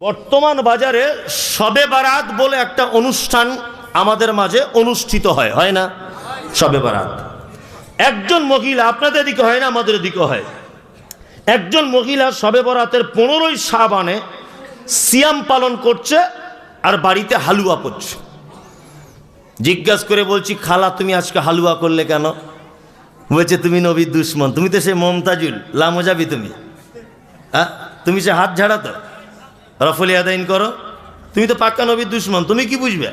বর্তমান বাজারে সবে বারাত বলে একটা অনুষ্ঠান আমাদের মাঝে অনুষ্ঠিত হয় হয় না? সবে বারাত। একজন মহিলা আপনাদের দিকে হয় না, আমাদের দিকে হয়? একজন মহিলা সবে বরাতের পনেরোই সাবানে সিয়াম পালন করছে আর বাড়িতে হালুয়া করছে জিজ্ঞাসা করে বলছি, খালা, তুমি আজকে হালুয়া করলে কেন? বলছে, তুমি নবীর দুশ্মন, তুমি তো সে মমতাজুল লামো যাবি তুমি। হ্যাঁ? তুমি সে হাত ঝাড়া তো? রফলি আদাইন করো। তুমি তো পাক্কা নবীর দুশ্মন, তুমি কি বুঝবে?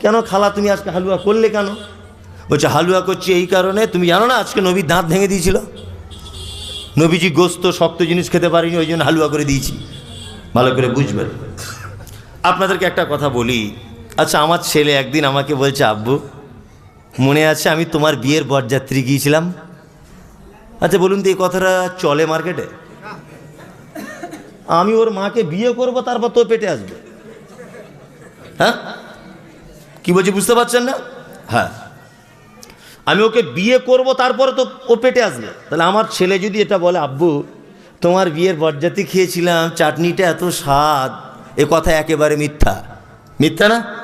কেন খালা, তুমি আজকে হালুয়া করলে কেন? বলছে, হালুয়া করছি এই কারণে, তুমি জানো না আজকে নবীর দাঁত ভেঙে দিয়েছিল? নবীজি গোস্ত, শক্ত জিনিস খেতে পারিনি, ওই জন্য হালুয়া করে দিয়েছি। ভালো করে বুঝবেন। আপনাদেরকে একটা কথা বলি। আচ্ছা আমার ছেলে একদিন আমাকে বলছে, আব্বু, মনে আছে আমি তোমার বিয়ের বরযাত্রী গিয়েছিলাম? আচ্ছা বলুন তো এই কথাটা চলে মার্কেটে? আমি ওর মাকে বিয়ে করব, তারপর তো পেটে আসবে। হ্যাঁ? কি বলছি, বুঝতে পারছেন না? হ্যাঁ। আমি ওকে বিয়ে করব, তারপরে তো ও পেটে আসবে। তাহলে আমার ছেলে যদি এটা বলে, আব্বু, তোমার বিয়ের বরযাত্রী খেয়েছিলাম, চাটনিটা এত স্বাদ, এ কথা একেবারে মিথ্যা। মিথ্যা না?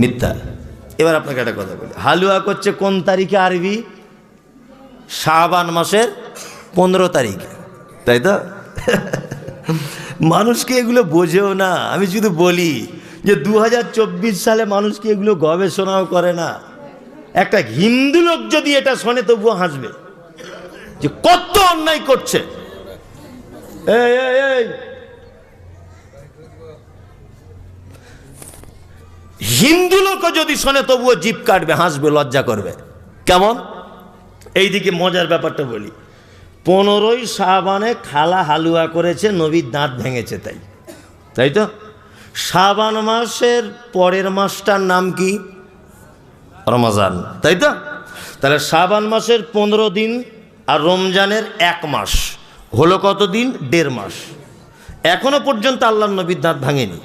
মিথ্যা। এবার আপনাকে একটা কথা বলি। হালুয়া করছে কোন তারিখে আরবি? শাবান মাসের পনেরো তারিখে। তাই তো? মানুষকে এগুলো বোঝেও না। আমি শুধু বলি যে দু হাজার চব্বিশ সালে মানুষকে এগুলো গবেষণাও করে না। একটা হিন্দু লোক যদি এটা শোনে, তবুও হাসবে যে কত অন্যায় করছে। হিন্দু লোকও যদি শোনে, তবুও জিপ কাটবে, হাসবে, লজ্জা করবে। কেমন? এইদিকে মজার ব্যাপারটা বলি। পনেরোই সাবানে খালা হালুয়া করেছে, নবীর দাঁত ভেঙেছে তাই। তাই তো? সাবান মাসের পরের মাসটার নাম কি? রমজান, তাই তো? তাহলে সাবান মাসের পনেরো দিন আর রমজানের এক মাস। হলো কত দিন? দেড় মাস। এখনও পর্যন্ত আল্লাহ নবীর দাঁত ভাঙেনি।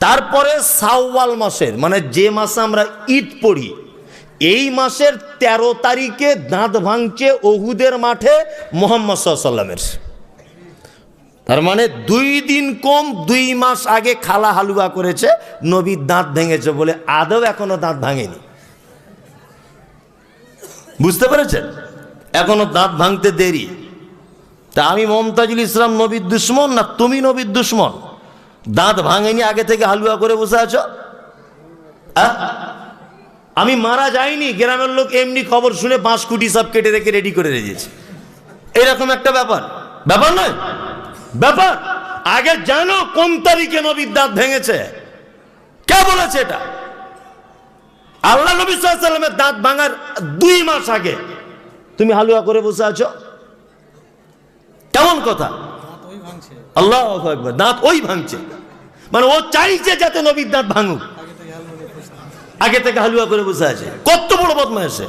তারপরে সাওয়াল মাসের মানে যে মাসে আমরা ঈদ পড়ি এই মাসের ১৩ তারিখে দাঁত ভাঙছে ওহুদের মাঠে মোহাম্মদ সাল্লামের তার মানে দুই দিন কম, দুই মাস আগে খালা হালুয়া করেছে নবীর দাঁত ভেঙেছে বলে আদৌ এখনও দাঁত ভাঙেনি। বুঝতে পেরেছেন? এখনও দাঁত ভাঙতে দেরি। তা আমি মমতাজুল ইসলাম নবীর দুশ্মন না তুমি নবীর দুশ্মন? দাঁত ভাঙেনি, আগে থেকে হালুয়া করে বসে আছো? আহ? আমি মারা যাইনি গ্রামের লোক এমনি খবর শুনে বাঁশ কুটি সব কেটে রেখে রেডি করে রেখেছে এরকম একটা ব্যাপার। ব্যাপার নয়। ব্যাপার। আগে জানো কোন তারিখে নবীর দাঁত ভেঙেছে। কে বলেছে এটা? আল্লাহ নবী সাল্লামের দাঁত ভাঙার দুই মাস আগে। তুমি হালুয়া করে বসে আছো? কেমন কথা? আল্লাহ দাঁত ওই ভাঙছে। মানে ও চাইছে যাতে নবীর দাঁত ভাঙুক। আগে থেকে হালুয়া করে বসে আছে। কত বড় বদমাইশে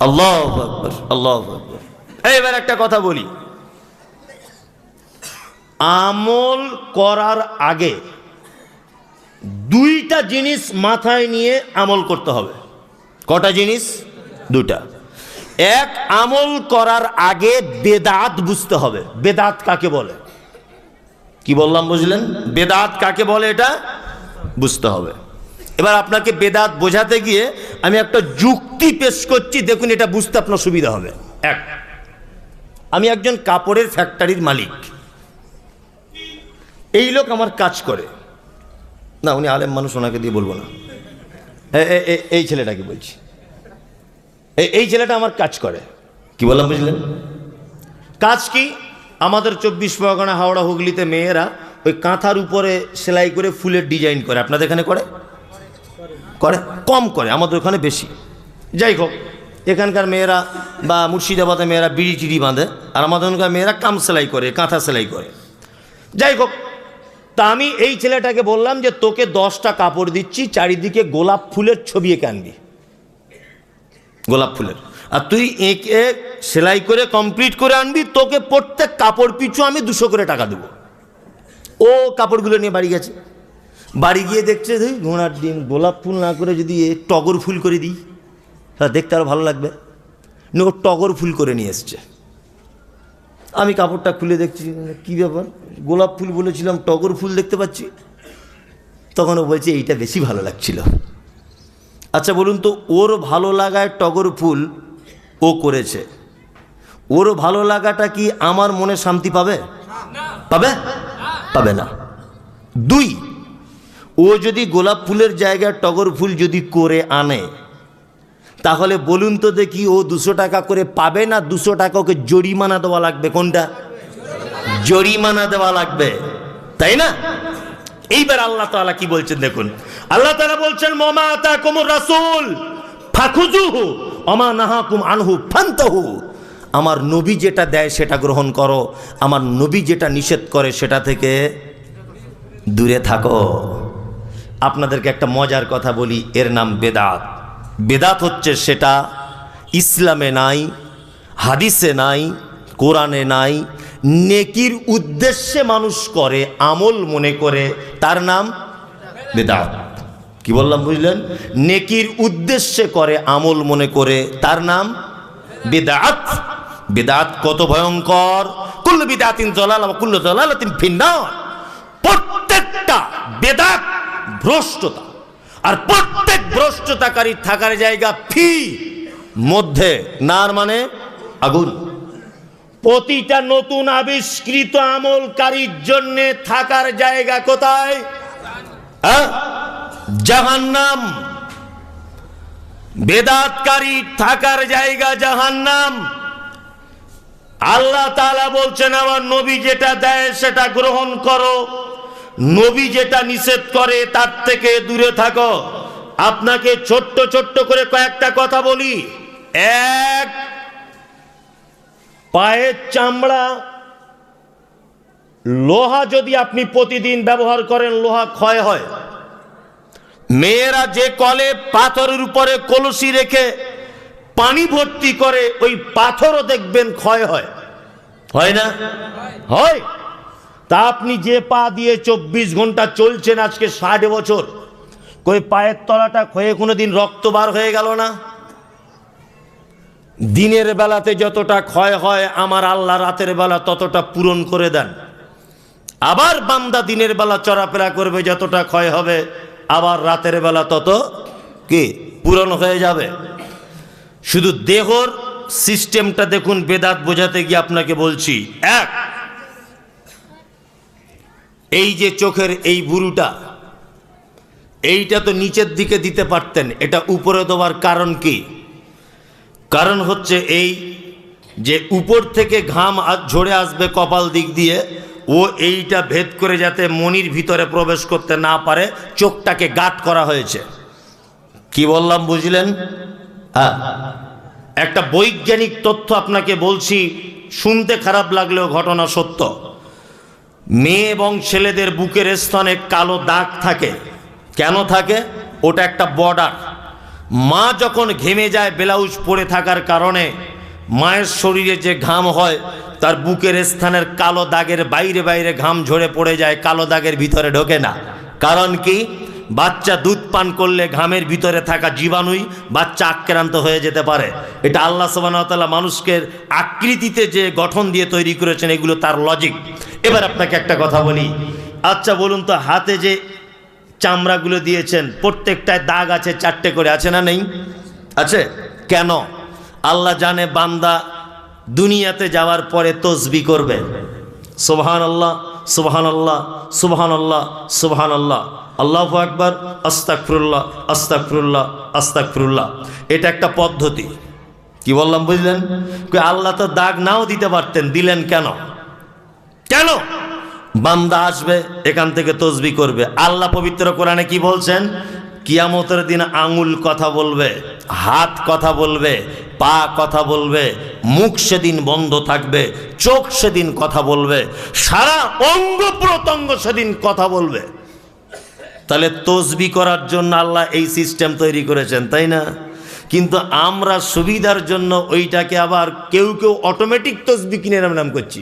আল্লাহ আকবর আল্লাহ আকবর। এবার একটা কথা বলি। আমল করার আগে দুইটা জিনিস মাথায় নিয়ে আমল করতে হবে। কটা জিনিস? দুটা এক, আমল করার আগে বেদাত বুঝতে হবে। বেদাত কাকে বলে? কি বললাম বুঝলেন? বেদাত কাকে বলে এটা? বুঝতে হবে। এবার আপনাকে বেদাত বোঝাতে গিয়ে আমি একটা যুক্তি পেশ করছি, দেখুন এটা বুঝতে আপনার সুবিধা হবে। এক, আমি একজন কাপড়ের ফ্যাক্টরির মালিক। এই লোক আমার কাজ করে। না, উনি আলেম মানুষ, ওনাকে দিয়ে বলব না। এই ছেলেটাকে বলছি। এই ছেলেটা আমার কাজ করে। কি বললাম, বুঝলেন? কাজ কি? আমাদের চব্বিশ পরগনা, হাওড়া, হুগলিতে মেয়েরা ওই কাঁথার উপরে সেলাই করে ফুলের ডিজাইন করে। আপনাদের এখানে করে? করে, কম করে, আমাদের ওখানে বেশি। যাই হোক, এখানকার মেয়েরা বা মুর্শিদাবাদের মেয়েরা বিড়ি টিড়ি বাঁধে, আর আমাদের ওখানকার মেয়েরা কাম সেলাই করে, কাঁথা সেলাই করে। যাই হোক, তা আমি এই ছেলেটাকে বললাম যে, তোকে দশটা কাপড় দিচ্ছি, চারিদিকে গোলাপ ফুলের ছবি এঁকে আনবি। গোলাপ ফুলের। আর তুই এঁকে সেলাই করে কমপ্লিট করে আনবি, তোকে প্রত্যেক কাপড় পিছু আমি দুশো করে টাকা দেবো। ও কাপড়গুলো নিয়ে বাড়ি গেছে। বাড়ি গিয়ে দেখছে তুই ঘোড়ার ডিম গোলাপ ফুল না করে যদি এ টগর ফুল করে দিই তাহলে দেখতে আরও ভালো লাগবে। না ও টগর ফুল করে নিয়ে এসছে। আমি কাপড়টা খুলে দেখছি কি ব্যাপার? গোলাপ ফুল বলেছিলাম টগর ফুল দেখতে পাচ্ছি। তখন ও বলছে এইটা বেশি ভালো লাগছিল। আচ্ছা বলুন তো ওর ভালো লাগায় টগর ফুল ও করেছে। ওর ভালো লাগাটা কি আমার মনে শান্তি পাবে? পাবে? পাবে না। দুই ও যদি গোলাপ ফুলের জায়গায় টগর ফুল যদি করে আনে, তাহলে বলুন তো দেখি ও দুশো টাকা করে পাবে না দুশো টাকা ওকে জরিমানা দেওয়া লাগবে? কোনটা? জরিমানা দেওয়া লাগবে। তাই না? এইবার আল্লাহ তাআলা কি বলছেন দেখুন। আল্লাহ তাআলা বলছেন, মমা আতাকুমুর রাসূল ফাখুজুহু অমা আনহু আমার নবী যেটা দেয় সেটা গ্রহণ করো, আমার নবী যেটা নিষেধ করে সেটা থেকে দূরে থাকো। আপনাদেরকে একটা মজার কথা বলি, এর নাম বেদাত। বেদাত হচ্ছে সেটা ইসলামে নাই, হাদিসে নাই, কোরআনে নাই, নেকির উদ্দেশ্যে মানুষ করে, আমল মনে করে, তার নাম বেদাত। কি বললাম, বুঝলেন? নেকির উদ্দেশ্যে করে, আমল মনে করে, তার নাম বেদাত। বেদাত কত ভয়ঙ্কর। কুল্লু বিদাতিন জলাল কুল্লু জলালাতিন ফিন্নার। প্রত্যেকটা বেদাত ভ্রষ্টতা। আর প্রত্যেক ভ্রষ্টতাকারী থাকার জায়গা ফি। মধ্যে নার মানে আগুন। প্রতিটা নতুন আবিষ্কৃত আমলকারীর জন্য থাকার জায়গা কোথায়? হ্যাঁ? জাহান্নাম। বেদাতকারী থাকার জায়গা জাহান্নাম। আল্লাহ তাআলা বলছেন, আমার নবী যেটা দেয় সেটা গ্রহণ করো। নবী যেটা নিষেধ করে তার থেকে দূরে থাকো। আপনাকে ছোট্ট ছোট্ট করে কয়েকটা কথা বলি। এক, পায়ের চামড়া, লোহা যদি আপনি প্রতিদিন ব্যবহার করেন, লোহা ক্ষয় হয়। মেয়েরা যে কলে পাথরের উপরে কলসি রেখে পানি ভর্তি করে, ওই পাথরও দেখবেন ক্ষয় হয়। হয় না? হয়। তা আপনি যে পা দিয়ে চব্বিশ ঘণ্টা চলছেন আজকে ষাট বছর, কই পায়ের তলাটা ক্ষয়ে কোনো দিন রক্ত বার হয়ে গেল না? দিনের বেলাতে যতটা ক্ষয় হয়, আমার আল্লাহ রাতের বেলা ততটা পূরণ করে দেন। আবার বান্দা দিনের বেলা চলাফেরা করবে, যতটা ক্ষয় হবে, আবার রাতের বেলা তত কি? পূরণ হয়ে যাবে। শুধু দেহর সিস্টেমটা দেখুন, বেদাত বোঝাতে গিয়ে আপনাকে বলছি, এক এই যে চোখের এই বুরুটা, এইটা তো নিচের দিকে দিতে পারতেন, এটা উপরে দেওয়ার কারণ কি? কারণ হচ্ছে এই যে উপর থেকে ঘাম ঝরে আসবে কপাল দিক দিয়ে, ও এইটা ভেদ করে যাতে মনির ভিতরে প্রবেশ করতে না পারে, চোখটাকে গাট করা হয়েছে। কি বললাম, বুঝলেন? হ্যাঁ। একটা বৈজ্ঞানিক তথ্য আপনাকে বলছি, শুনতে খারাপ লাগলেও ঘটনা সত্য। মেয়ে এবং ছেলেদের বুকের স্থানে কালো দাগ থাকে। কেন থাকে? ওটা একটা বর্ডার মা যখন ঘেমে যায়, ব্লাউজ পরে থাকার কারণে মায়ের শরীরে যে ঘাম হয়, তার বুকের স্থানের কালো দাগের বাইরে বাইরে ঘাম ঝরে পড়ে যায়, কালো দাগের ভিতরে ঢোকে না। কারণ কি? বাচ্চা দুধ পান করলে ঘামের ভিতরে থাকা জীবাণুই বাচ্চা আক্রান্ত হয়ে যেতে পারে। এটা আল্লাহ সুবাহতাল্লাহ মানুষকে আকৃতিতে যে গঠন দিয়ে তৈরি করেছেন, এগুলো তার লজিক এবার আপনাকে একটা কথা বলি। আচ্ছা বলুন তো, হাতে যে চামড়াগুলো দিয়েছেন, প্রত্যেকটায় দাগ আছে, চারটে করে আছে না নেই? আছে? কেন? আল্লাহ জানে বান্দা দুনিয়াতে যাওয়ার পরে তসবি করবে। সুবহান আল্লাহ সুবহান আল্লাহ সুবহান আল্লাহ সুবহান আল্লাহ আল্লাহ আকবর আস্তাকফরুল্লাহ আস্তাকফরুল্লাহ আস্তাকফরুল্লাহ এটা একটা পদ্ধতি। কি বললাম, বুঝলেন? আল্লাহ তো দাগ নাও দিতে পারতেন, দিলেন কেন? কেন? বান্দা আসবে, এখান থেকে তসবি করবে। আল্লাহ পবিত্র কোরআনে কি বলছেন? কিয়ামতের দিন আঙুল কথা বলবে, হাত কথা বলবে পা কথা বলবে, মুখ সেদিন বন্ধ থাকবে, চোখ সেদিন কথা বলবে, সারা অঙ্গ প্রত্যঙ্গ সেদিন কথা বলবে। তাহলে তসবি করার জন্য আল্লাহ এই সিস্টেম তৈরি করেছেন, তাই না? কিন্তু আমরা সুবিধার জন্য ওইটাকে আবার কেউ কেউ অটোমেটিক তসবি কিনে নাম করছি।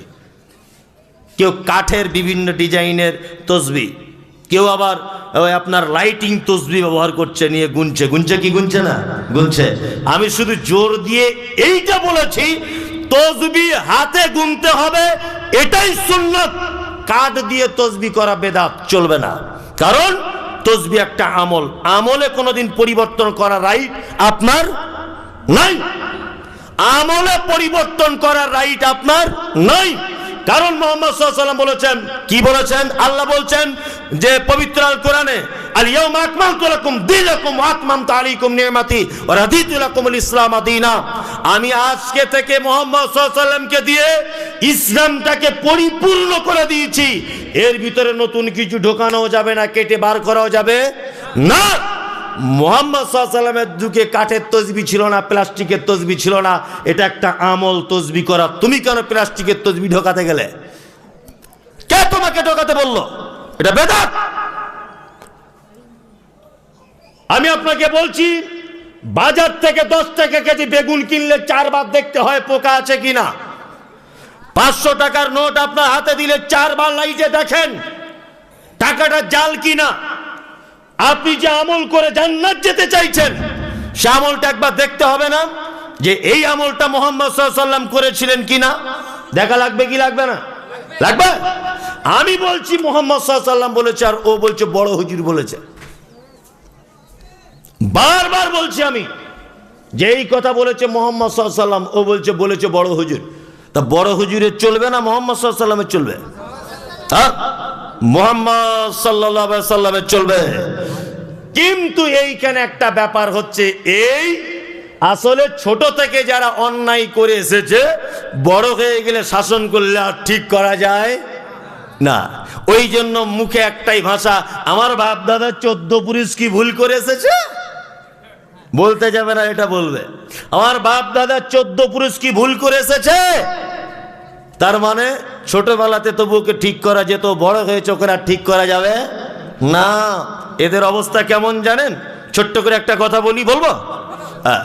কেউ কাঠের বিভিন্ন ডিজাইনের তসবি। কেউ আবার ওই আপনার লাইটিং তসবি ব্যবহার করছে, নিয়ে গুনছে। গুনছে কি গুনছে না? গুনছে। আমি শুধু জোর দিয়ে এইটা বলেছি, তসবি হাতে গুনতে হবে, এটাই সুন্নত। কাঠ দিয়ে তসবি করা বেদাত, চলবে না। কারণ তসবি একটা আমল। আমলে কোনোদিন পরিবর্তন করা রাইট আপনার নাই। আমলে পরিবর্তন করার রাইট আপনার নাই। কারণ মোহাম্মদ সাল্লাম বলেছেন, কি বলেছেন? আল্লাহ বলছেন যে পবিত্র আল কোরআনে আল ইয়াউম আকমালতু লাকুম দীনাকুম ওয়া আতমামতু আলাইকুম নি'মাতি ওয়া রাদিতু লাকুমুল ইসলাম দীনা। আমি আজকে থেকে মোহাম্মদ সাল্লামকে দিয়ে ইসলামটাকে পরিপূর্ণ করে দিয়েছি। এর ভিতরে নতুন কিছু ঢোকানো যাবে না, কেটে বার করাও যাবে না। মোহাম্মদ সাল্লামের যুগে কাঠের তসবি ছিল না, প্লাস্টিকের তসবি ছিল না। এটা একটা আমল তসবি করা। তুমি কেন প্লাস্টিকের তসবি ঢোকাতে গেলে? কে তোমাকে ঢোকাতে বলল? এটা বেদাত। আমি আপনাকে বলছি, বাজার থেকে দশ টাকা কেজি বেগুন কিনলে চারবার দেখতে হয় পোকা আছে কিনা। পাঁচশো টাকার নোট আপনার হাতে দিলে চারবার লাইটে দেখেন, টাকাটা জাল কিনা। আপনি যে আমল করে জান্নাত যেতে চাইছেন, সে আমলটা একবার দেখতে হবে না, যে এই আমলটা মোহাম্মদ সাল্লাম করেছিলেন কিনা। দেখা লাগবে কি লাগবে না? লাগবে? আমি বলছি মোহাম্মদ সাল্লাম বলেছে আর ও বলছে বড় হুজুর বলেছে। বারবার বলছি আমি যে এই কথা বলেছে মোহাম্মদ সাল্লাম ও বলছে বলেছে বড় হুজুর। তা বড় হুজুরের চলবে না মোহাম্মদ সাল্লামের চলবে? হ্যাঁ? মোহাম্মদ সাল্লাহ সাল্লামের চলবে। কিন্তু এইখানে একটা ব্যাপার হচ্ছে, এই আসলে ছোট থেকে যারা অন্যায় করে এসেছে, বড় হয়ে গেলে শাসন করলে আর ঠিক করা যায়? না ওই জন্য মুখে একটাই ভাষা, আমার বাপ দাদা চোদ্দ পুরুষ কি ভুল করে এসেছে? বলতে যাবে না, এটা বলবে। আমার বাপ দাদা চোদ্দ পুরুষ কি ভুল করে এসেছে? তার মানে ছোটবেলাতে তবুকে ঠিক করা যেত, বড় হয়ে চোখের আর ঠিক করা যাবে না। এদের অবস্থা কেমন জানেন? ছোট্ট করে একটা কথা বলি, বলব? হ্যাঁ।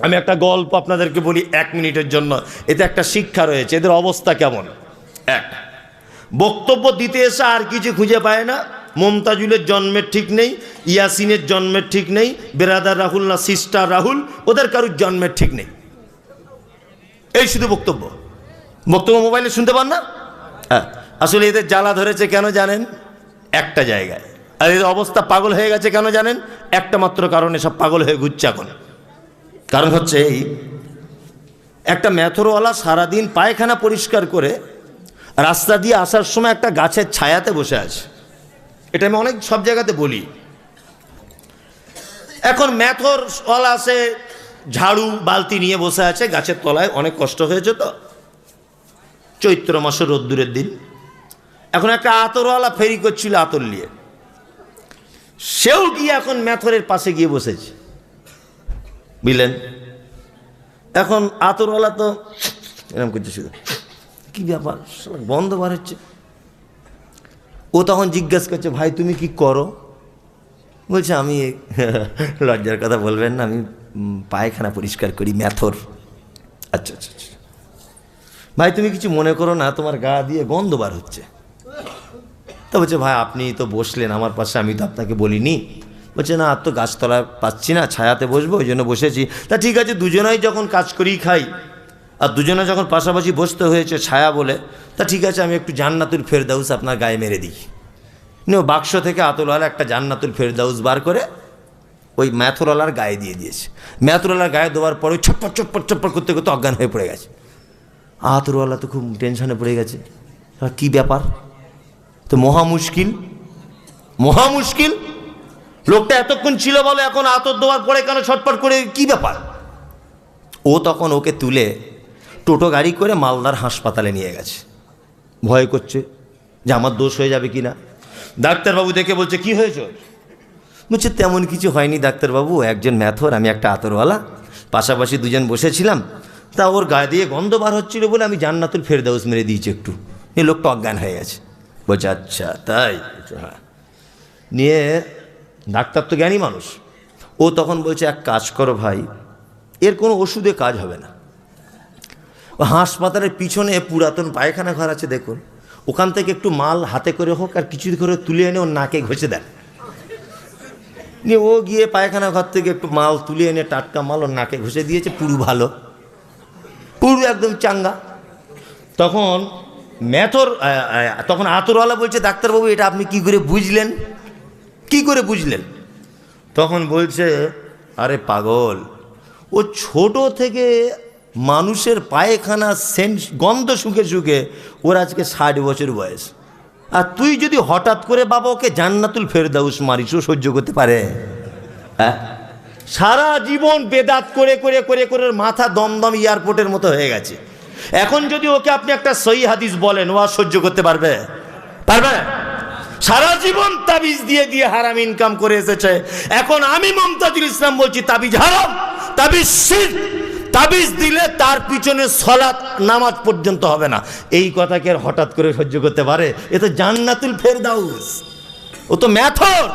আমি একটা গল্প আপনাদেরকে বলি এক মিনিটের জন্য। এতে একটা শিক্ষা রয়েছে, এদের অবস্থা কেমন? এক। বক্তব্য দিতে এসে আর কিছু খুঁজে পায় না। মমতাজুলের জন্মের ঠিক নেই, ইয়াসিনের জন্মের ঠিক নেই, বেরাদার রাহুল না সিস্টার রাহুল, ওদের কারুর জন্মের ঠিক নেই। এই শুধু বক্তব্য। বক্তব্য মোবাইলে শুনতে পান না? হ্যাঁ আসলে এদের জ্বালা ধরেছে কেন জানেন? একটা জায়গায়। আর এদের অবস্থা পাগল হয়ে গেছে কেন জানেন? একটা মাত্র কারণে সব পাগল হয়ে ঘুরছে এখন। কারণ হচ্ছে এই, একটা ম্যাথরওয়ালা সারাদিন পায়খানা পরিষ্কার করে রাস্তা দিয়ে আসার সময় একটা গাছের ছায়াতে বসে আছে। এটা আমি অনেক সব জায়গাতে বলি। এখন ম্যাথর ম্যাথরওয়ালা সে ঝাড়ু, বালতি নিয়ে বসে আছে, গাছের তলায়। অনেক কষ্ট হয়েছে তো। চৈত্র মাসের রোদ্দুরের দিন। এখন একটা আতরওয়ালা ফেরি করছিল আতর নিয়ে। সেও গিয়ে এখন ম্যাথরের পাশে গিয়ে বসেছে। বুঝলেন? এখন আতরওয়ালা তো এরকম করছে শুধু। কি ব্যাপার? বন্ধ বার হচ্ছে। ও তখন জিজ্ঞেস করছে, ভাই, তুমি কি করো? বলছে, আমি লজ্জার কথা বলবেন না, আমি পায়খানা পরিষ্কার করি, ম্যাথর। আচ্ছা আচ্ছা আচ্ছা। ভাই, তুমি কিছু মনে করো না, তোমার গা দিয়ে গন্ধ বার হচ্ছে। তো বলছে, ভাই, আপনি তো বসলেন, আমার পাশে আমি তো আপনাকে বলিনি। বলছে, না, আর তো গাছতলায় পাচ্ছি না, ছায়াতে বসবো, ওই জন্য বসেছি। তা ঠিক আছে, দুজনেই যখন কাজ করি খাই। আর দুজনে যখন পাশাপাশি বসতে হয়েছে ছায়া বলে, তা ঠিক আছে, আমি একটু জান্নাতুল ফেরদাউস আপনার গায়ে মেরে দিই। নিয়ে বাক্স থেকে আতলওয়ালা একটা জান্নাতুল ফেরদাউস বার করে ওই ম্যাথরওয়ালার গায়ে দিয়ে দিয়েছে। ম্যাথরওয়ালার গায়ে দেওয়ার পরে ছপ্পর চপ্পর চপ্পর করতে করতে অজ্ঞান হয়ে পড়ে গেছে। আতরওয়ালা তো খুব টেনশনে পড়ে গেছে। কি ব্যাপার? তো মহা মুশকিল মহা মুশকিল? লোকটা এতক্ষণ ছিল বলে এখন আতর দেওয়ার পরে কেন ছটপট করে, কি ব্যাপার? ও তখন ওকে তুলে টোটো গাড়ি করে মালদার হাসপাতালে নিয়ে গেছে। ভয় করছে যে আমার দোষ হয়ে যাবে কি না ডাক্তারবাবু দেখে বলছে, কি হয়েছে? বলছে, তেমন কিছু হয়নি ডাক্তারবাবু, একজন ম্যাথর, আমি একটা আতরওয়ালা। পাশাপাশি দুজন বসেছিলাম। তা ওর গায়ে দিয়ে গন্ধ বার হচ্ছিল বলে আমি জান্নাতুল ফেরদাউস মেরে দিয়েছি একটু। এই লোকটা অজ্ঞান হয়ে গেছে। বলছে আচ্ছা তাই? হ্যাঁ। নিয়ে ডাক্তার তো জ্ঞানী মানুষ। ও তখন বলছে, এক কাজ করো ভাই, এর কোনো ওষুধে কাজ হবে না। ও হাসপাতালের পিছনে পুরাতন পায়খানা ঘর আছে, দেখুন। ওখান থেকে একটু মাল হাতে করে হোক আর কিছু করে তুলে এনে ওর নাকে ঘষে দেন। নিয়ে ও গিয়ে পায়খানা ঘর থেকে একটু মাল তুলে এনে টাটকা মাল ওর নাকে ঘষে দিয়েছে, পুরু ভালো। পুরু একদম চাঙ্গা। তখন ম্যাথর তখন আতরওয়ালা বলছে, ডাক্তারবাবু, এটা আপনি কি করে বুঝলেন? কি করে বুঝলেন? তখন বলছে, আরে পাগল, ও ছোট থেকে মানুষের পায়খানা সেন্ট, গন্ধ শুকে শুকে ওর আজকে ষাট বছর বয়স। আর তুই যদি হঠাৎ করে বাবা ওকে জান্নাতুল ফেরদাউস মারিস সহ্য করতে পারে? হ্যাঁ? সারা জীবন বেদাত করে করে করে করে মাথা দমদম এয়ারপোর্টের মতো হয়ে গেছে। এখন যদি ওকে আপনি একটা সই হাদিস বলেন, ও সহ্য করতে পারবে? পারবে? সারা জীবন তাবিজ দিয়ে দিয়ে হারাম ইনকাম করে এসেছে। এখন আমি মমতাজুল ইসলাম বলছি, তাবিজ হারাম, তাবিজ শির তাবিজ দিলে তার পিছনে সলাৎ নামাজ পর্যন্ত হবে না। এই কথাকে আর হঠাৎ করে সহ্য করতে পারে? এ তো জান্নাতুল ফেরদাউস। ও তো ম্যাথর।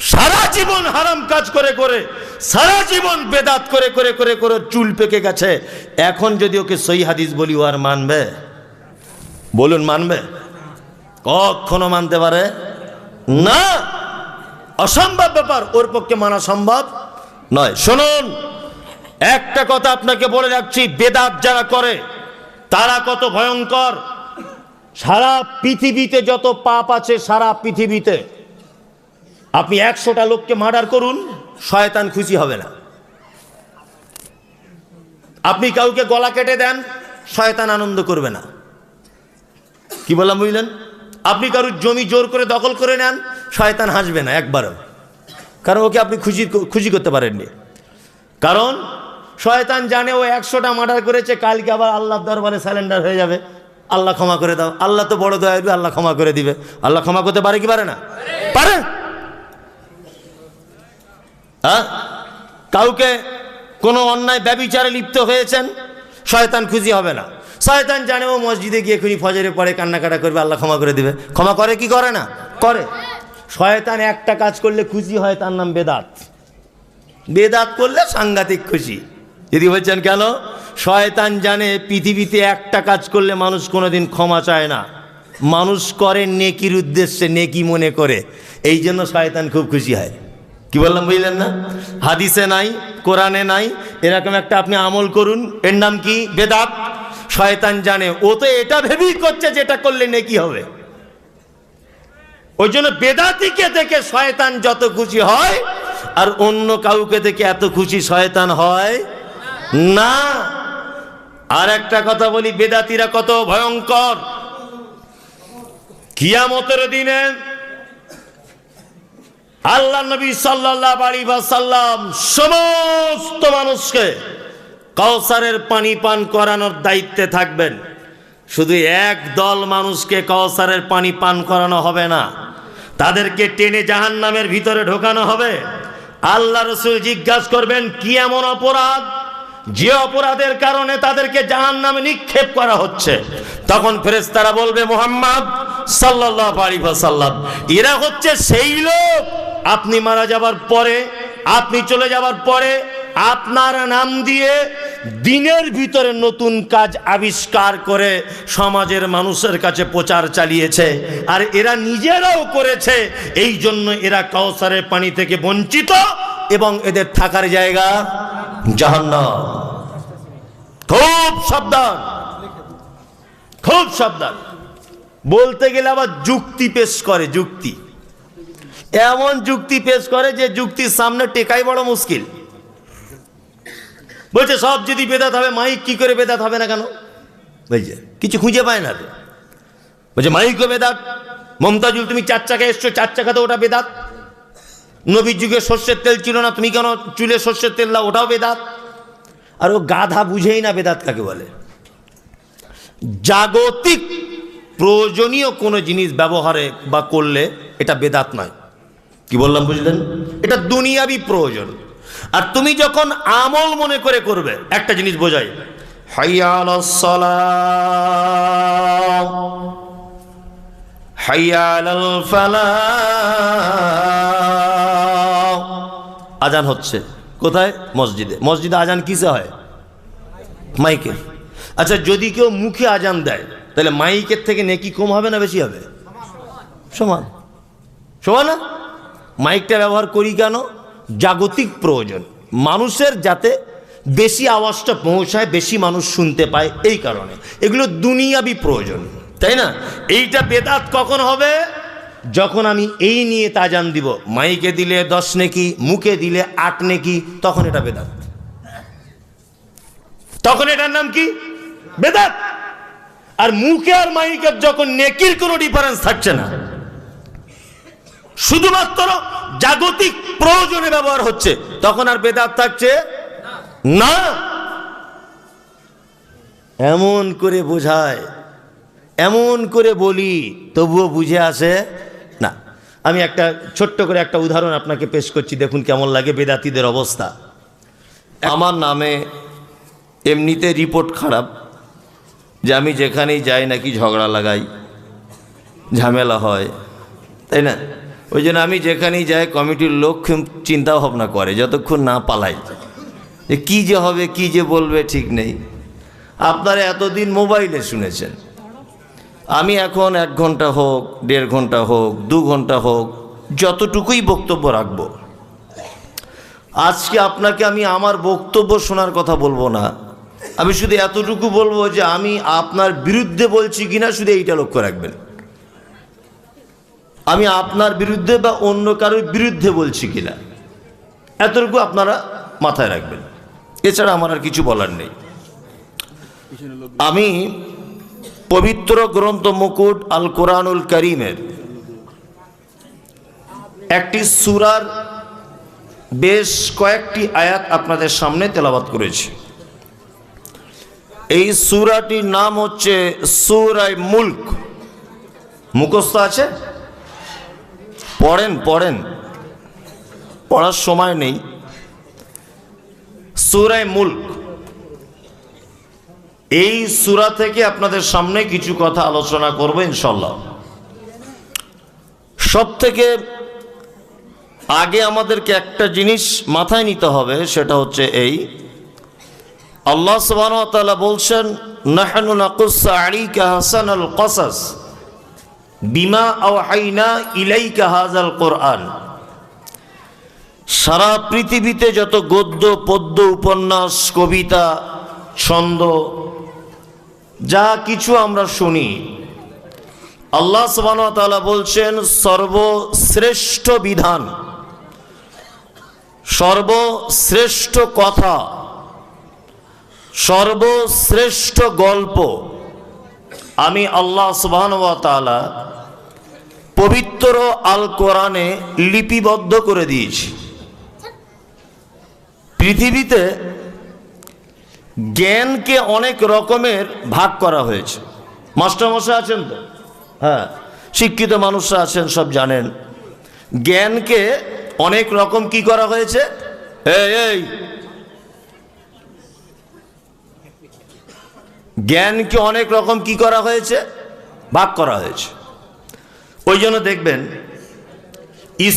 সারা জীবন হারাম কাজ করে করে, সারা জীবন বেদাত করে করে করে করে চুল পেকে গেছে। এখন যদি ওকে সই হাদিস বলি, ও আর মানবে? বলুন, মানবে? কখনো মানতে পারে? না। অসম্ভব ব্যাপার, ওর পক্ষে মানা সম্ভব নয়। শুনুন। একটা কথা আপনাকে বলে রাখছি, বেদাত যারা করে, তারা কত ভয়ঙ্কর। সারা পৃথিবীতে যত পাপ আছে, সারা পৃথিবীতে। আপনি একশোটা লোককে মার্ডার করুন, শয়তান খুশি হবে না। আপনি কাউকে গলা কেটে দেন, শয়তান আনন্দ করবে না। কি বললাম বুঝলেন? আপনি কারুর জমি জোর করে দখল করে নেন, শয়তান হাসবে না একবারও। কারণ ওকে আপনি খুশি খুশি করতে পারেননি। কারণ শয়তান জানে ও একশোটা মার্ডার করেছে, কালকে আবার আল্লাহর দরবারে স্যালেন্ডার হয়ে যাবে। আল্লাহ ক্ষমা করে দাও। আল্লাহ তো বড় দয়ালু, আল্লাহ ক্ষমা করে দিবে। আল্লাহ ক্ষমা করতে পারে কি পারে না? পারে। হ্যাঁ? কাউকে কোনো অন্যায়, ব্যবিচারে লিপ্ত হয়েছেন, শয়তান খুশি হবে না। শয়তান জানে ও মসজিদে গিয়ে খুনি ফজরে পরে কান্নাকাটা করবে, আল্লাহ ক্ষমা করে দিবে। ক্ষমা করে কি করে না? করে। শয়তান একটা কাজ করলে খুশি হয়, তার নাম বেদাত। বেদাত করলে সাংঘাতিক খুশি। যদি বলছেন কেন? শয়তান জানে পৃথিবীতে একটা কাজ করলে মানুষ কোনোদিন ক্ষমা চায় না। মানুষ করে নেকির উদ্দেশ্যে, নেকি মনে করে। এই জন্য শয়তান খুব খুশি হয়। কি বললাম, বুঝলেন না? হাদিসে নাই, কোরআনে নাই, এরকম একটা আপনি আমল করুন। এর নাম কি? বেদাত। শয়তান জানে, ও তো এটা ভেবেই করছে যেটা করলে নেকি হবে। ওই জন্য বেদাতিকে দেখে শয়তান যত খুশি হয়, আর অন্য কাউকে দেখে এত খুশি শয়তান হয় না। আর একটা কথা বলি, বেদাতিরা কত ভয়ঙ্কর। কিয়ামতের দিনে আল্লাহ নবী সাল্লাল্লাহু আলাইহি ওয়াসাল্লাম সমস্ত মানুষকে কাউসারের পানি পান করানোর দায়িত্বে থাকবেন। শুধু এক দল মানুষকে কাউসারের পানি পান করানো হবে না, তাদেরকে টেনে জাহান নামের ভিতরে ঢোকানো হবে। আল্লাহ রসুল জিজ্ঞাসা করবেন, কি এমন অপরাধ? যে অপরাধের কারণে তাদেরকে জাহান নামে নিক্ষেপ করা হচ্ছে, তখন ফেরেশতারা বলবে, মোহাম্মদ আলাইহি এরা হচ্ছে সেই লোক। আপনি মারা যাবার পরে, আপনি চলে যাবার পরে আপনার নাম দিয়ে দিনের ভিতরে নতুন কাজ আবিষ্কার করে সমাজের মানুষের কাছে প্রচার চালিয়েছে। আর এরা নিজেরাও করেছে। এই জন্য এরা কাউসারের পানি থেকে বঞ্চিত এবং এদের থাকার জায়গা জাহান্নাম। খুব সাবধান। খুব সাবধান। বলতে গেলে আবার যুক্তি পেশ করে, যুক্তি। এমন যুক্তি পেশ করে যে যুক্তির সামনে টেকাই বড় মুশকিল। বলছে, সব যদি বেদাত হবে, মাইক কি করে বেদাত হবে না কেন? বলছে, কিছু খুঁজে পায় না তো। বলছে, মাইকও বেদাত। মমতাজুল, তুমি চার চাকা এসছো, চার চাকাতে ওটা বেদাত। নবীর যুগে সর্ষের তেল ছিল না, তুমি কেন চুলে সর্ষের তেল দাও? ওটাও বেদাত। আর ও গাধা বুঝেই না বেদাত কাকে বলে। জাগতিক প্রয়োজনীয় কোনো জিনিস ব্যবহারে বা করলে এটা বেদাত নয়। কি বললাম বুঝলেন? এটা দুনিয়াবি প্রয়োজন। আর তুমি যখন আমল মনে করে করবে, একটা জিনিস বোঝাই। হাইয়াল হাইয়াল আজান হচ্ছে। কোথায়? মসজিদে। মসজিদে আজান কিসে হয়? মাইকে। আচ্ছা যদি কেউ মুখে আজান দেয়, তাহলে মাইকের থেকে নেকি কম হবে না বেশি হবে? সমান। সমান না? মাইকটা ব্যবহার করি কেন? জাগতিক প্রয়োজন। মানুষের যাতে বেশি আওয়াজটা পৌঁছায়, বেশি মানুষ শুনতে পায়, এই কারণে। এগুলো দুনিয়াবি প্রয়োজন। তাই না? এইটা বেদাত কখন হবে? যখন আমি এই নিয়ে তাজান দিব, মাইকে দিলে দশ নেকি, মুখে দিলে আট নেকি, তখন এটা বেদাত। তখন এটার নাম কি? বেদাত। আর মুখে আর মাইকের যখন নেকির কোনো ডিফারেন্স থাকছে না, শুধুমাত্র জাগতিক প্রয়োজনে ব্যবহার হচ্ছে, তখন আর বেদাত থাকছে না। এমন করে বোঝায়, এমন করে বলি, তবুও বুঝে আসে আমি একটা ছোট্ট করে একটা উদাহরণ আপনাকে পেশ করছি দেখুন কেমন লাগে বেদাতিদের অবস্থা। আমার নামে এমনিতে রিপোর্ট খারাপ যে আমি যেখানেই যাই নাকি ঝগড়া লাগাই ঝামেলা হয় তাই না? ওই জন্য আমি যেখানেই যাই কমিটির লোক চিন্তা ভাবনা করে যতক্ষণ না পালাই। যে কী যে হবে কি যে বলবে ঠিক নেই। আপনারা এতদিন মোবাইলে শুনেছেন। আমি এখন এক ঘণ্টা হোক, দেড় ঘণ্টা হোক, দু ঘণ্টা হোক, যতটুকুই বক্তব্য রাখব। আজকে আপনাকে আমি আমার বক্তব্য শোনার কথা বলব না। আমি শুধু এতটুকু বলব যে আমি আপনার বিরুদ্ধে বলছি কিনা শুধু এইটা লক্ষ্য রাখবেন। আমি আপনার বিরুদ্ধে বা অন্য কারোর বিরুদ্ধে বলছি কিনা, এতটুকু আপনারা মাথায় রাখবেন। এছাড়া আমার আর কিছু বলার নেই। আমি পবিত্র গ্রন্থ মুকুট আল কোরআনুল করিমের। একটি সুরার বেশ কয়েকটি আয়াত আপনাদের সামনে তেলাবাত করেছে। এই সুরাটির নাম হচ্ছে সুরাই মুল্ক। মুখস্থ আছে? পড়েন পড়েন। পড়ার সময় নেই। সুরাই মুল্ক। এই সুরা থেকে আপনাদের সামনে কিছু কথা আলোচনা করব ইনশাল্লাহ সব থেকে আগে আমাদেরকে একটা জিনিস মাথায় নিতে হবে, সেটা হচ্ছে এই। আল্লাহ ওয়া বলছেন কসাস, বিমা আওহাইনা ইলাইকা হাযাল কোরআন। সারা পৃথিবীতে যত গদ্য, পদ্য, উপন্যাস, কবিতা, ছন্দ যা কিছু আমরা শুনি। আল্লাহ সুবহানাহু বলছেন, সর্বশ্রেষ্ঠ বিধান, সর্বশ্রেষ্ঠ কথা, সর্বশ্রেষ্ঠ গল্প আমি আল্লাহ সুবহান পবিত্র আল কোরআনে লিপিবদ্ধ করে দিয়েছি। পৃথিবীতে জ্ঞানকে অনেক রকমের ভাগ করা হয়েছে। মাস্টারমশাই আছেন তো? হ্যাঁ শিক্ষিত মানুষরা আছেন, সব জানেন। জ্ঞানকে অনেক রকম কি করা হয়েছে? এই জ্ঞানকে অনেক রকম কি করা হয়েছে? ভাগ করা হয়েছে। ওই জন্য দেখবেন,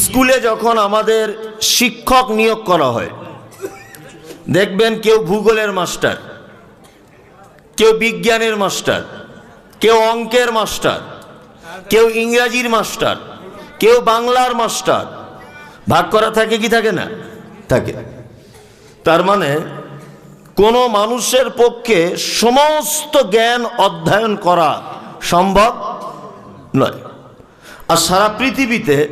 স্কুলে যখন আমাদের শিক্ষক নিয়োগ করা হয় দেখবেন কেউ ভূগোলের মাস্টার, কেউ বিজ্ঞানের মাস্টার, কেউ অঙ্কের মাস্টার, কেউ ইংরাজির মাস্টার, কেউ বাংলার মাস্টার। ভাগ করা থাকে কি থাকে না? থাকে। তার মানে কোনো মানুষের পক্ষে সমস্ত জ্ঞান অধ্যয়ন করা সম্ভব নয়। আর সারা পৃথিবীতে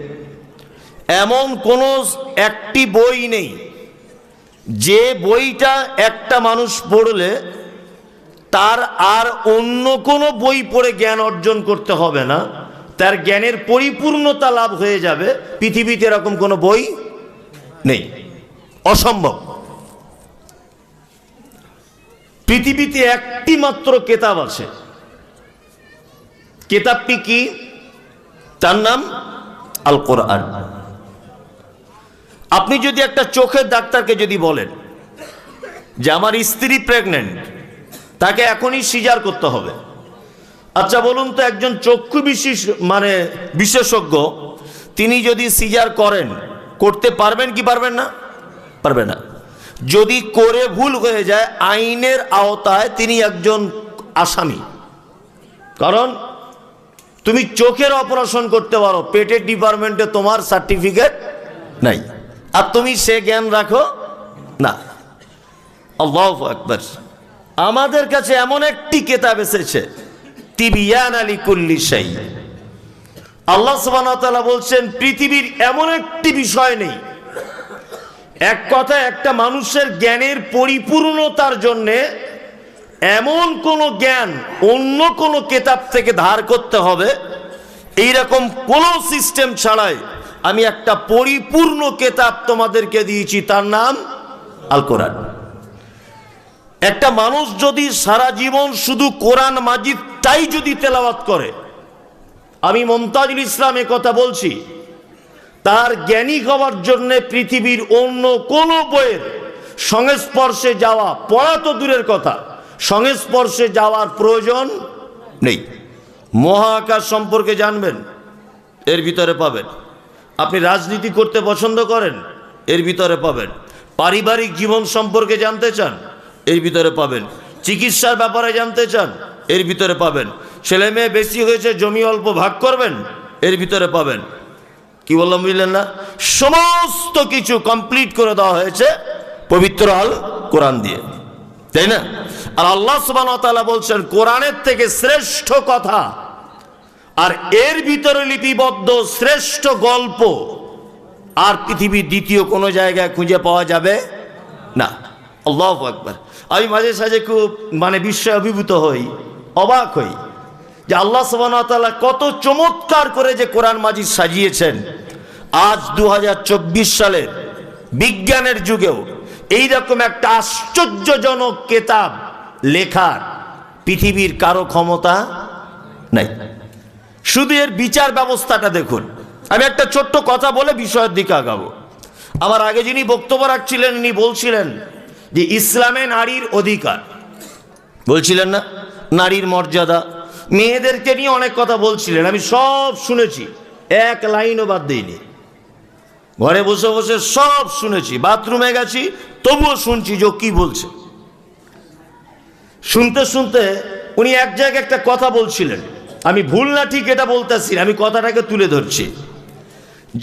এমন কোনো একটি বই নেই যে বইটা একটা মানুষ পড়লে, তার আর অন্য কোনো বই পড়ে জ্ঞান অর্জন করতে হবে না। তার জ্ঞানের পরিপূর্ণতা লাভ হয়ে যাবে। পৃথিবীতে এরকম কোনো বই নেই। অসম্ভব। পৃথিবীতে একটি মাত্র কেতাব আছে। কেতাবটি কি? তার নাম আল কোরআন আপনি যদি একটা চোখের ডাক্তারকে যদি বলেন যে আমার স্ত্রী প্রেগনেন্ট তাকে এখনই সিজার করতে হবে। আচ্ছা বলুন তো, একজন চক্ষু বিশেষ মানে বিশেষজ্ঞ, তিনি যদি সিজার করেন, করতে পারবেন কি পারবেন না? পারবে না। যদি করে ভুল হয়ে যায়, আইনের আওতায় তিনি একজন আসামি। কারণ তুমি চোখের অপারেশন করতে পারো, পেটের ডিপার্টমেন্টে তোমার সার্টিফিকেট নাই। আর তুমি সে জ্ঞান রাখো? না। আল্লাহ আকবর। আমাদের কাছে এমন একটি কেতাব এসেছে, তিবিয়ান আলী কুল্লি শাই। আল্লাহ সুবাহ বলছেন, পৃথিবীর এমন একটি বিষয় নেই। এক কথা একটা মানুষের জ্ঞানের পরিপূর্ণতার জন্যে এমন কোনো জ্ঞান অন্য কোনো কেতাব থেকে ধার করতে হবে। এইরকম কোনো সিস্টেম ছাড়াই আমি একটা পরিপূর্ণ কেতাব তোমাদেরকে দিয়েছি, তার নাম আল কোরআন একটা মানুষ যদি সারা জীবন শুধু কোরআন মাজিদটাই যদি তেলাওয়াত করে, আমি মমতাজুল ইসলাম কথা বলছি, তার জ্ঞানী হওয়ার জন্য পৃথিবীর অন্য কোনো বইয়ের সংস্পর্শে যাওয়া পড়া তো দূরের কথা, সংস্পর্শে যাওয়ার প্রয়োজন নেই। মহাকাশ সম্পর্কে জানবেন, এর ভিতরে পাবেন। আপনি রাজনীতি করতে পছন্দ করেন, এর ভিতরে পাবেন। পারিবারিক জীবন সম্পর্কে জানতে চান, এর ভিতরে পাবেন। চিকিৎসার ব্যাপারে জানতে চান, এর ভিতরে পাবেন। ছেলে মেয়ে বেশি হয়েছে, জমি অল্প ভাগ করবেন, এর ভিতরে পাবেন। কি বললাম, বুঝলেন না? সমস্ত কিছু কমপ্লিট করে দেওয়া হয়েছে পবিত্র আল কোরআন দিয়ে। তাই না? আর আল্লাহ সুবাহ বলছেন, কোরআনের থেকে শ্রেষ্ঠ কথা আর এর ভিতরে লিপিবদ্ধ শ্রেষ্ঠ গল্প আর পৃথিবীর দ্বিতীয় কোনো জায়গায় খুঁজে পাওয়া যাবে না। আল্লাহ আকবার। আমি মাঝে সাঝে খুব মানে বিস্ময় অভিভূত হই, অবাক হই যে আল্লাহ সুবাহতাল্লাহ কত চমৎকার করে যে কোরআন মাজিদ সাজিয়েছেন। আজ দু হাজার চব্বিশ সালের বিজ্ঞানের যুগেও এই রকম একটা আশ্চর্যজনক কেতাব, লেখার পৃথিবীর কারও ক্ষমতা নাই। শুধু এর বিচার ব্যবস্থাটা দেখুন। আমি একটা ছোট্ট কথা বলে বিষয়ের দিকে আগাবো। আমার আগে যিনি বক্তব্য রাখছিলেন, ইনি বলছিলেন যে ইসলামে নারীর অধিকার। বলছিলেন না? নারীর মর্যাদা। মেয়েদেরকে নিয়ে অনেক কথা বলছিলেন। আমি সব শুনেছি। এক লাইনও বাদ দিইনি। ঘরে বসে বসে সব শুনেছি। বাথরুমে গেছি, তবুও শুনছি যে কি বলছে। শুনতে শুনতে উনি এক জায়গায় একটা কথা বলছিলেন। আমি ভুল না ঠিক এটা বলতেছি আমি কথাটাকে তুলে ধরছি।